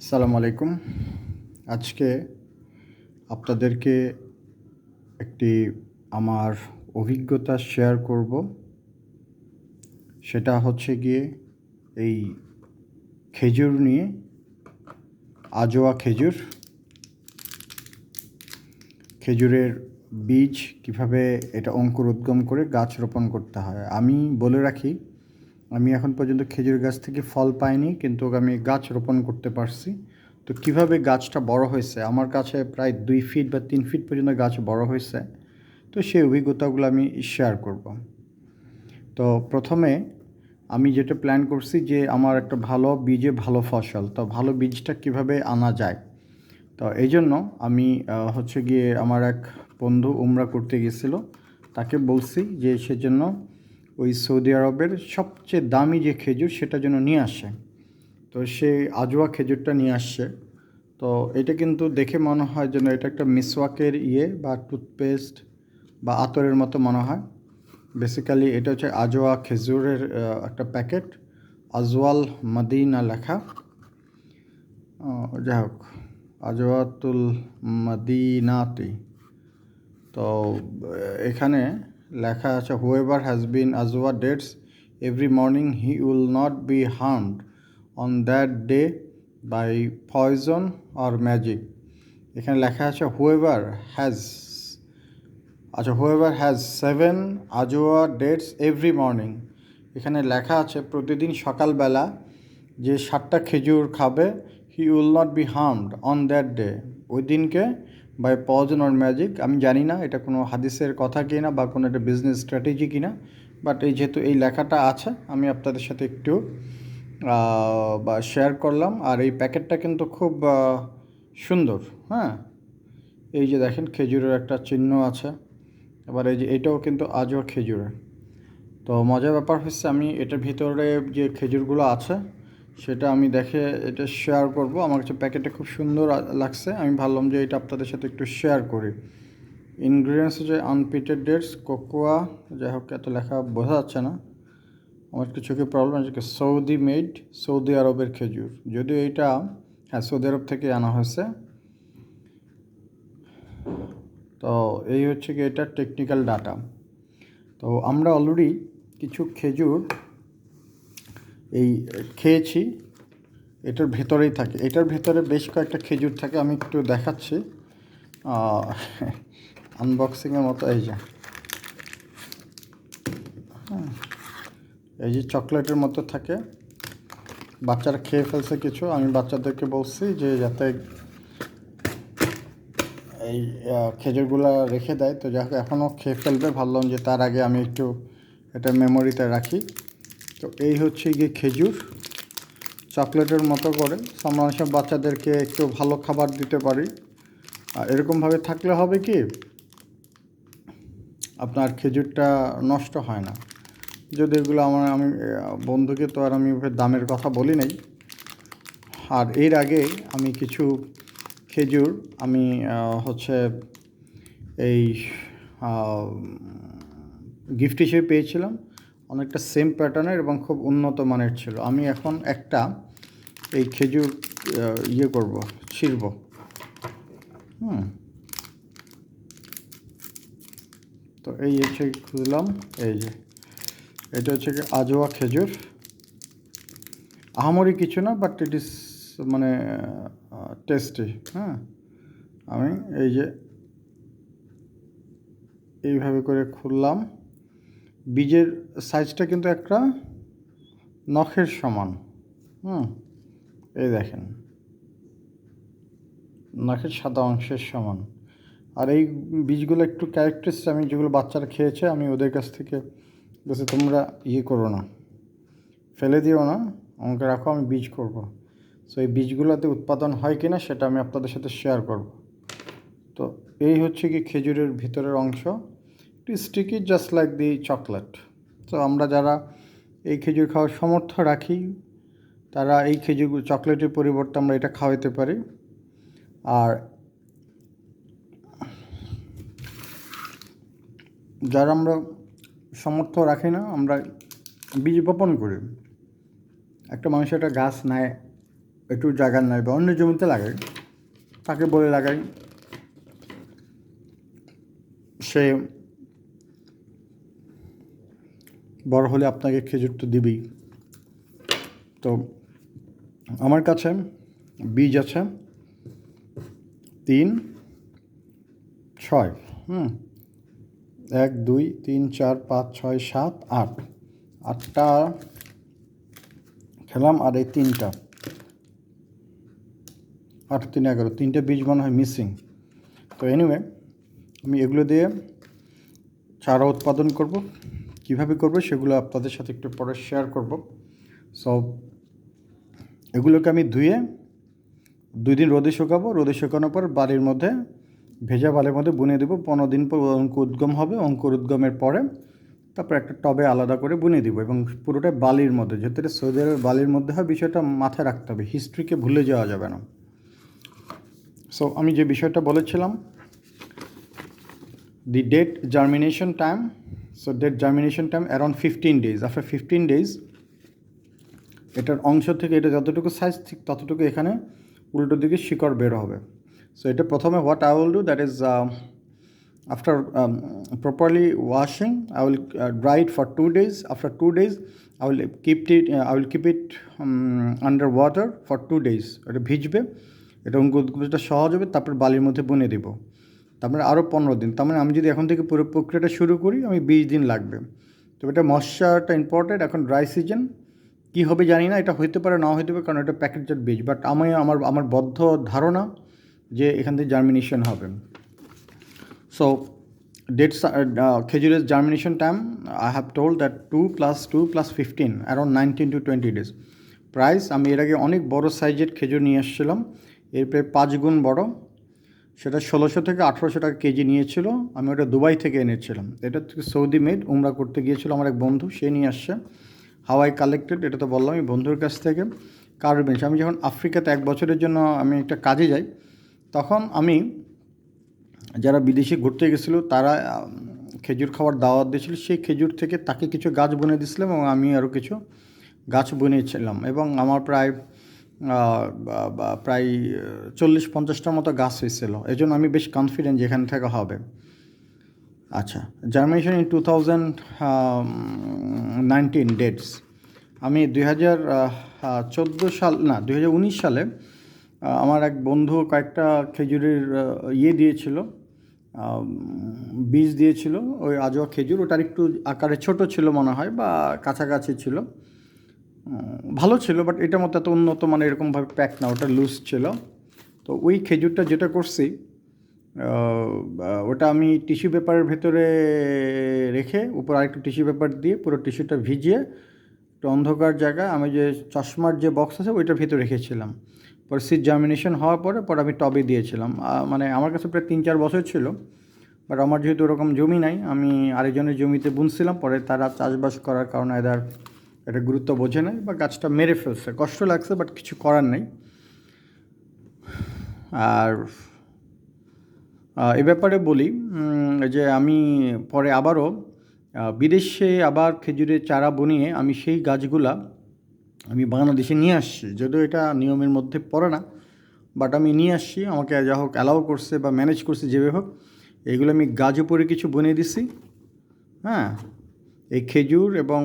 আসসালামু আলাইকুম। আজকে আপনাদেরকে একটি আমার অভিজ্ঞতা শেয়ার করব। সেটা হচ্ছে গিয়ে এই খেজুর নিয়ে, আজোয়া খেজুর। খেজুরের বীজ কীভাবে এটা অঙ্কুর উদ্গম করে গাছ রোপণ করতে হয়। আমি বলে রাখি আমি এখন পর্যন্ত খেজুর গাছ থেকে ফল পাইনি, কিন্তু আমি গাছ রোপণ করতে পারছি। তো কীভাবে গাছটা বড় হয়েছে? আমার কাছে প্রায় দুই ফিট বা তিন ফিট পর্যন্ত গাছ বড় হয়েছে। তো সেই অভিজ্ঞতাগুলো আমি শেয়ার করব। তো প্রথমে আমি যেটা প্ল্যান করছি যে আমার একটা ভালো বীজে ভালো ফসল, তো ভালো বীজটা কীভাবে আনা যায়? তো এই জন্য আমি হচ্ছে গিয়ে আমার এক বন্ধু উমরা করতে গেছিল, তাকে বলছি যে সেজন্য ওই সৌদি আরবের সবচেয়ে দামি যে খেজুর সেটা যেন নিয়ে আসে। তো সে আজোয়া খেজুরটা নিয়ে আসছে। তো এটা কিন্তু দেখে মনে হয় যেন এটা একটা মিসওয়াকের ইয়ে বা টুথপেস্ট বা আতরের মতো মনে হয়। বেসিক্যালি এটা হচ্ছে আজোয়া খেজুরের একটা প্যাকেট, আজওয়াল মাদিনা লেখা। যাই হোক, আজওয়াতুল মদিনাতি। তো, এখানে লেখা আছে whoever has been Ajwa dates every morning he will not be harmed on that day by poison or magic এখানে লেখা আছে হুয়েভার হ্যাজ আচ্ছা whoever has seven Ajwa dates every morning এখানে লেখা আছে, প্রতিদিন সকালবেলা যে সাতটা খেজুর খাবে he will not be harmed on that day ওই দিনকে বাই পজন অর ম্যাজিক আমি জানি না এটা কোনো হাদিসের কথা কি না বা কোনো একটা বিজনেস স্ট্র্যাটেজি কিনা বাট এই যেহেতু এই লেখাটা আছে, আমি আপনাদের সাথে একটু বা শেয়ার করলাম, আর এই প্যাকেটটা কিন্তু খুব সুন্দর হ্যাঁ? এই যে দেখেন খেজুরের একটা চিহ্ন আছে, এবার এই যে এটাও কিন্তু আজও খেজুরের। তো মজার ব্যাপার হচ্ছে আমি এটার ভিতরে যে খেজুরগুলো আছে সেটা আমি দেখে এটা শেয়ার করব। আমার কাছে প্যাকেটটা খুব সুন্দর লাগছে। আমি ভাবলাম যে এটা আপনাদের সাথে একটু শেয়ার করি। ইনগ্রিডিয়েন্টস হচ্ছে আনপিটেড ডেটস কোকোয়া যাই হোক, এত লেখা বোঝা যাচ্ছে না। আমার একটু চোখে প্রবলেম আছে সৌদি মেড সৌদি আরবের খেজুর। যদিও এইটা হ্যাঁ সৌদি আরব থেকে আনা হয়েছে। তো এই হচ্ছে কি এটা টেকনিক্যাল ডাটা তো আমরা অলরেডি কিছু খেজুর এই খেয়েছি এটার ভেতরেই থাকে। এটার ভেতরে বেশ কয়েকটা খেজুর থাকে আমি একটু দেখাচ্ছি। আনবক্সিংয়ের মতো এই যে। হ্যাঁ, এই যে চকলেটের মতো থাকে। বাচ্চারা খেয়ে ফেলছে কিছু আমি বাচ্চাদেরকে বলছি যে যাতে এই খেজুরগুলো রেখে দেয়। তো যাই হোক এখনও খেয়ে ফেলবে। ভাবলাম যে তার আগে আমি একটু এটা মেমোরিতে রাখি। তো এই হচ্ছে গিয়ে খেজুর। চকলেটের মতো করে। আমরা সব বাচ্চাদেরকে একটু ভালো খাবার দিতে পারি। আর এরকমভাবে থাকলে হবে কি, আপনার খেজুরটা নষ্ট হয় না। যদি এগুলো আমার, আমি, বন্ধুকে তো আর আমি দামের কথা বলি নাই। আর এর আগে আমি কিছু খেজুর, আমি হচ্ছে এই গিফট হিসেবে পেয়েছিলাম। অনেকটা সেম প্যাটার্নের এবং খুব উন্নত মানের ছিল। আমি এখন একটা এই খেজুর ইয়ে করব, ছিঁড়ব। হুম। তো এই হচ্ছে খুঁজলাম, এই যে, এটা হচ্ছে কি আজোয়া খেজুর। আহামরি কিছু না বাট ইট ইস মানে টেস্টি হ্যাঁ। আমি এই যে, এইভাবে করে খুললাম। বীজের সাইজটা কিন্তু একটা নখের সমান। হুম, এই দেখেন। নখের সাদা অংশের সমান। আর এই বীজগুলো একটু ক্যারেক্টারিস্ট আমি যেগুলো বাচ্চারা খেয়েছে, আমি ওদের কাছ থেকে বলছি, তোমরা ইয়ে করো না। ফেলে দিও না। আমাকে রাখো, আমি বীজ করব। সো এই বীজগুলোতে উৎপাদন হয় কি না সেটা আমি আপনাদের সাথে শেয়ার করব। তো, এই হচ্ছে কি খেজুরের ভিতরের অংশ। একটু sticky just like the chocolate তো আমরা যারা এই খেজুর খাওয়ার সমর্থ রাখি, তারা এই খেজুর চকলেটের পরিবর্তে আমরা এটা খাওয়াতে পারি। আর যারা আমরা সমর্থ রাখি না, আমরা বীজ বপন করি। একটা মানুষ একটা গাছ নেয়, একটু জায়গা নাই বা অন্য জমিতে লাগাই তাকে বলে লাগাই, সে বড় হলে আপনাকে খেজুর তো দিবেই। তো আমার কাছে বীজ আছে, তিন, ছয়, হুম, এক, দুই, তিন, চার, পাঁচ, ছয়, সাত, আট। আটটা খেলাম আর এই তিনটা। আট, তিন, এগারো, তিনটে বীজ মনে হয় মিসিং তো এনিওয়ে আমি এগুলো দিয়ে চারা উৎপাদন করব। কীভাবে করব সেগুলো আপনাদের সাথে একটু পরে শেয়ার করব। সো এগুলোকে আমি ধুয়ে দুই দিন রোদে শুকাবো। রোদে শুকানোর পর বাড়ির মধ্যে, ভেজা বালির মধ্যে বুনে দেবো। পনেরো দিন পর অঙ্ক উদ্গম হবে। অঙ্কুর উদ্গমের পরে তারপর একটা টবে আলাদা করে বুনে দিব এবং পুরোটা বালির মধ্যে, যেহেতু এটা সৌদি আরবের বালির মধ্যে হয়, বিষয়টা মাথায় রাখতে হবে। হিস্ট্রিকে ভুলে যাওয়া যাবে না। সো আমি যে বিষয়টা বলেছিলাম the date germination time so date germination time around 15 days after 15 days এটার অংশ থেকে এটা যতটুকু সাইজ ঠিক ততটুকু এখানে উল্টো দিকে শিকড় বের হবে সো এটা প্রথমে what I will do that is after properly washing I will dry it for two days after two days I will keep it I will keep it under water for two days এটা ভিজবে এটা অঙ্কুরটা সহজ হবে তারপর বালির মধ্যে বুনে দেবো তারপরে আরও পনেরো দিন। তার মানে আমি যদি এখন থেকে পুরো প্রক্রিয়াটা শুরু করি, আমি বিশ দিন লাগবে। তো এটা মশাটা ইম্পর্টেন্ট এখন ড্রাই সিজন কী হবে জানি না, এটা হইতে পারে না হইতে পারে, কারণ এটা প্যাকেটের বীজ। বাট আমি, আমার আমার বদ্ধ ধারণা যে এখান থেকে জার্মিনেশন হবে। সো ডেটস খেজুরের germination time I have told that two plus two plus fifteen around nineteen to twenty days price আমি এর আগে অনেক বড় সাইজের খেজুর নিয়ে এসেছিলাম এর প্রায় পাঁচ গুণ বড়। সেটা ষোলোশো থেকে আঠেরোশো টাকা কেজি নিয়েছিল। আমি ওটা দুবাই থেকে এনেছিলাম। এটা থেকে সৌদি মেড, উমরা করতে গিয়েছিল আমার এক বন্ধু, সে নিয়ে আসছে। হাওয়াই কালেক্টেড, এটা তো বললাম আমি বন্ধুর কাছ থেকে। কারোর বেঞ্চ আমি যখন আফ্রিকাতে এক বছরের জন্য আমি একটা কাজে যাই, তখন আমি যারা বিদেশে ঘুরতে গেছিল, তারা খেজুর খাওয়ার দাওয়াত দিয়েছিল। সেই খেজুর থেকে তাকে কিছু গাছ বনে দিয়েছিলাম এবং আমি আরও কিছু গাছ বনিয়েছিলাম এবং আমার প্রায় প্রায় চল্লিশ পঞ্চাশটার মতো গাছ হয়েছিল। এই জন্য আমি বেশ কনফিডেন্ট যে এখান থেকে হবে। আচ্ছা germination in two thousand nineteen dates আমি দুই হাজার চোদ্দ সাল, না, দুই হাজার উনিশ সালে আমার এক বন্ধু কয়েকটা খেজুরের ইয়ে দিয়েছিল বীজ দিয়েছিল, ওই আজোয়া খেজুর। ওটার একটু আকারে ছোট ছিল মনে হয়, বা কাছাকাছি ছিল। ভালো ছিল বাট এটার মতো এত উন্নত মানে এরকমভাবে প্যাক না, ওটা লুজ ছিল। তো ওই খেজুরটা যেটা করছি ওটা আমি টিস্যু পেপারের ভেতরে রেখে উপর আরেকটু টিস্যু পেপার দিয়ে পুরো টিস্যুটা ভিজিয়ে একটু অন্ধকার জায়গায় আমি যে চশমার যে বক্স আছে, ওইটার ভেতরে রেখেছিলাম। পরে সিট জার্মিনেশন হওয়ার পরে পরে আমি টবে দিয়েছিলাম। মানে আমার কাছে প্রায় তিন চার বছর ছিল বাট আমার যেহেতু ওরকম জমি নাই, আমি আরেকজনের জমিতে বুনছিলাম, পরে তারা চাষবাস করার কারণে এদের এটা গুরুত্ব বোঝে নাই বা গাছটা মেরে ফেলছে। কষ্ট লাগছে বাট কিছু করার নেই। আর এ ব্যাপারে বলি যে আমি পরে আবারও বিদেশে আবার খেজুরের চারা বনিয়ে আমি সেই গাছগুলা আমি বাংলাদেশে নিয়ে আসছি। যদিও এটা নিয়মের মধ্যে পড়ে না বাট আমি নিয়ে আসছি। আমাকে যা হোক অ্যালাউ করছে বা ম্যানেজ করছে যেভাবে হোক এইগুলো আমি গাছ উপরে কিছু বনিয়ে দিছি। হ্যাঁ এই খেজুর এবং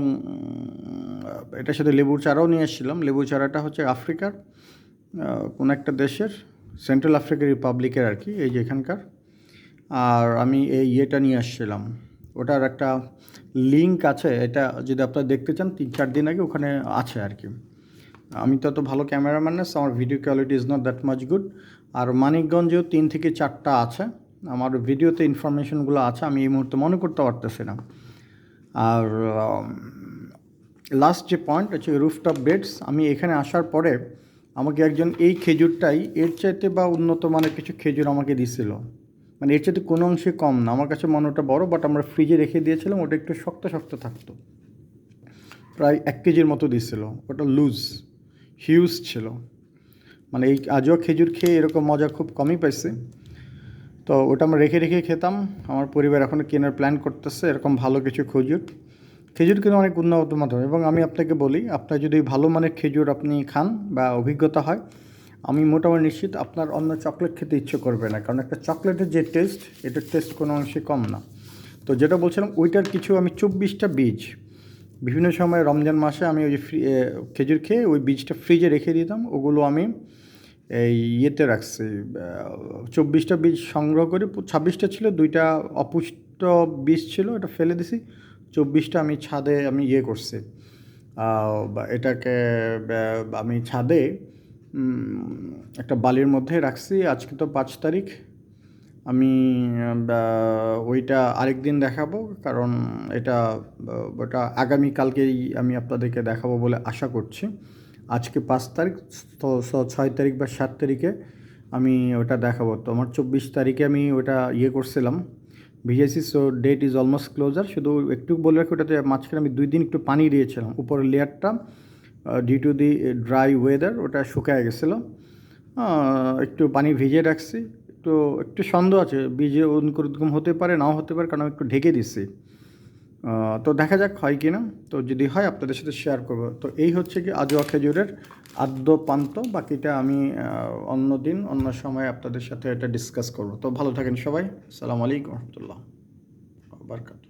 এটার সাথে লেবুর চারাও নিয়ে এসেছিলাম লেবুর চারাটা হচ্ছে আফ্রিকার কোন একটা দেশের, সেন্ট্রাল আফ্রিকা রিপাবলিকের আর কি, এই যে এখানকার। আর আমি এই ইয়েটা নিয়ে আসছিলাম। ওটার একটা লিঙ্ক আছে, এটা যদি আপনারা দেখতে চান, তিন চার দিন আগে ওখানে আছে আর কি। আমি তো অত ভালো ক্যামেরাম্যান না আমার video quality is not that much good আর মানিকগঞ্জেও তিন থেকে চারটা আছে। আমার ভিডিওতে ইনফরমেশনগুলো আছে, আমি এই মুহূর্তে মনে করতে পারতেছি না। আর লাস্ট যে পয়েন্ট হচ্ছে রুফটপ বেডস আমি এখানে আসার পরে আমাকে একজন এই খেজুরটাই এর চাইতে বা উন্নত মানের কিছু খেজুর আমাকে দিছিল। মানে এর চাইতে কোনো অংশে কম না। আমার কাছে মনে ওটা বড়ো বাট আমরা ফ্রিজে রেখে দিয়েছিলাম, ওটা একটু শক্ত শক্ত থাকতো। প্রায় এক কেজির মতো দিছিল। ওটা লুজ হিউজ ছিল। মানে এই আজও খেজুর খেয়ে এরকম মজা খুব কমই পাইছে। তো ওটা আমরা রেখে রেখে খেতাম। আমার পরিবার এখন কেনার প্ল্যান করতেছে, এরকম ভালো কিছু খেজুর। খেজুর কিন্তু অনেক উন্নত মাধ্যম এবং আমি আপনাকে বলি, আপনার যদি ভালো মানের খেজুর আপনি খান বা অভিজ্ঞতা হয়, আমি মোটামুটি নিশ্চিত আপনার অন্য চকলেট খেতে ইচ্ছে করবে না। কারণ একটা চকলেটের যে টেস্ট এটার টেস্ট কোনো অংশে কম না। তো যেটা বলছিলাম, ওইটার কিছু আমি চব্বিশটা বীজ। বিভিন্ন সময় রমজান মাসে আমি ওই খেজুর খেয়ে ওই বীজটা ফ্রিজে রেখে দিতাম। ওগুলো আমি এই ইয়েতে রাখছি চব্বিশটা বীজ সংগ্রহ করে, ছাব্বিশটা ছিল, দুইটা অপুষ্ট বীজ ছিল এটা ফেলে দিছি। চব্বিশটা আমি ছাদে আমি ইয়ে করছি। এটাকে আমি ছাদে একটা বালির মধ্যে রাখছি। আজকে তো পাঁচ তারিখ। আমি ওইটা আরেক দিন দেখাবো, কারণ এটা, ওটা আগামীকালকেই আমি আপনাদেরকে দেখাবো বলে আশা করছি। আজকে পাঁচ তারিখ তো ছয় তারিখ বা সাত তারিখে আমি ওটা দেখাবো। তো আমার চব্বিশ তারিখে আমি ওটা ইয়ে করছিলাম। ভিজেছি so date is almost closer শুধু একটু বলে রাখি, ওটাতে মাঝখানে আমি দুই দিন একটু পানি দিয়েছিলাম। উপরের লেয়ারটা due to the dry weather ওটা শুকায় গেছিল। একটু পানি ভিজিয়ে রাখছি। একটু একটু সন্দেহ আছে বীজে অঙ্কুরোদ্গম হতে পারে, নাও হতে পারে, কারণ আমি একটু ঢেকে দিচ্ছি তো দেখা যাক হয় কি না তো যদি হয়, আপনাদের সাথে শেয়ার করব। তো এই হচ্ছে কি আজোয়া খেজুরের আদ্য পান্ত বাকিটা আমি অন্য দিন, অন্য সময় আপনাদের সাথে এটা ডিসকাস করব। তো ভালো থাকেন সবাই। আসসালামু আলাইকুম রহমতুল্লাহ। বারকাত